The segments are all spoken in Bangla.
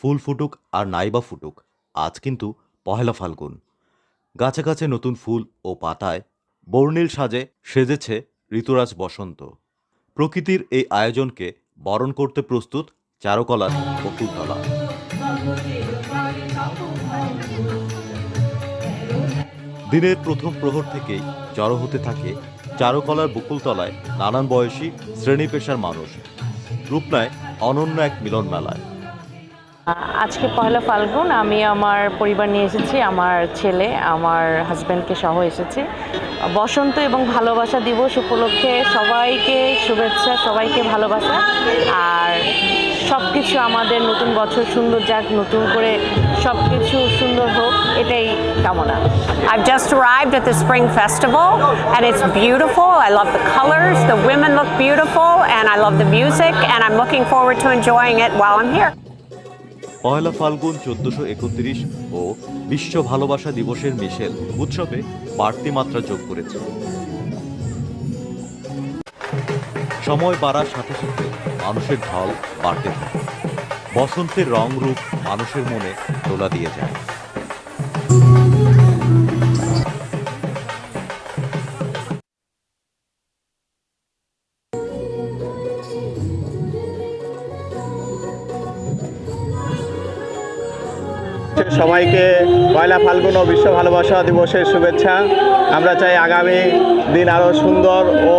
ফুল ফুটুক আর নাইবা ফুটুক, আজ কিন্তু পহেলা ফাল্গুন। গাছে গাছে নতুন ফুল ও পাতায় বর্ণিল সাজে সেজেছে ঋতুরাজ বসন্ত। প্রকৃতির এই আয়োজনকে বরণ করতে প্রস্তুত চারুকলার বকুলতলা দিনের প্রথম প্রহর থেকেই জড়ো হতে থাকে চারুকলার বকুলতলায় নানান বয়সী শ্রেণি পেশার মানুষ। রূপ নেয় অনন্য এক মিলন মেলায় আজকে পয়লা ফাল্গুন আমি আমার পরিবার নিয়ে এসেছি আমার ছেলে আমার হাজব্যান্ডকে সহ এসেছি বসন্ত এবং ভালোবাসা দিবস উপলক্ষে সবাইকে শুভেচ্ছা সবাইকে ভালোবাসা আর সব কিছু আমাদের নতুন বছর সুন্দর যাক নতুন করে সব কিছু সুন্দর হোক এটাই কামনা I've just arrived at the Spring Festival and it's beautiful. I love the colors, the women look beautiful, and I love the music, and I'm looking forward to enjoying it while I'm here. পয়লা ফাল্গুন চোদ্দশো একত্রিশ ও বিশ্ব ভালোবাসা দিবসের মিশেল উৎসবে বাড়তি মাত্রা যোগ করেছে। সময় বাড়ার সাথে সাথে মানুষের ঢল বাড়তে থাকে। বসন্তের রং রূপ মানুষের মনে দোলা দিয়ে যায়। সবাইকে পয়লা ফাল্গুন ও বিশ্ব ভালোবাসা দিবসের শুভেচ্ছা। আমরা চাই আগামী দিন আরও সুন্দর ও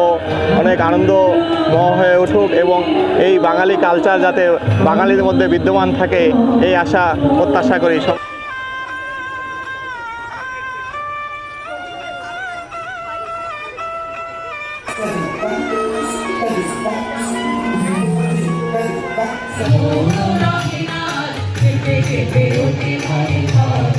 অনেক আনন্দময় হয়ে উঠুক এবং এই বাঙালি কালচার যাতে বাঙালিদের মধ্যে বিদ্যমান থাকে, এই আশা প্রত্যাশা করি। সব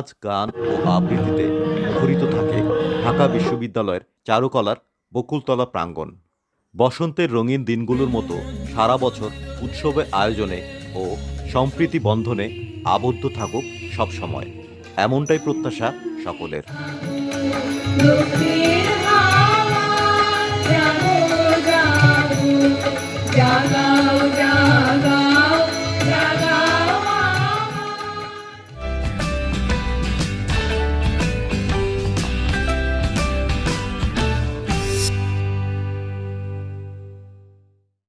নাচ, গান ও আবৃত্তিতে মুখরিত থাকে ঢাকা বিশ্ববিদ্যালয়ের চারুকলার বকুলতলা প্রাঙ্গণ। বসন্তের রঙিন দিনগুলোর মতো সারা বছর উৎসবে আয়োজনে ও সম্প্রীতি বন্ধনে আবদ্ধ থাকুক সবসময়। এমনটাই প্রত্যাশা সকলের।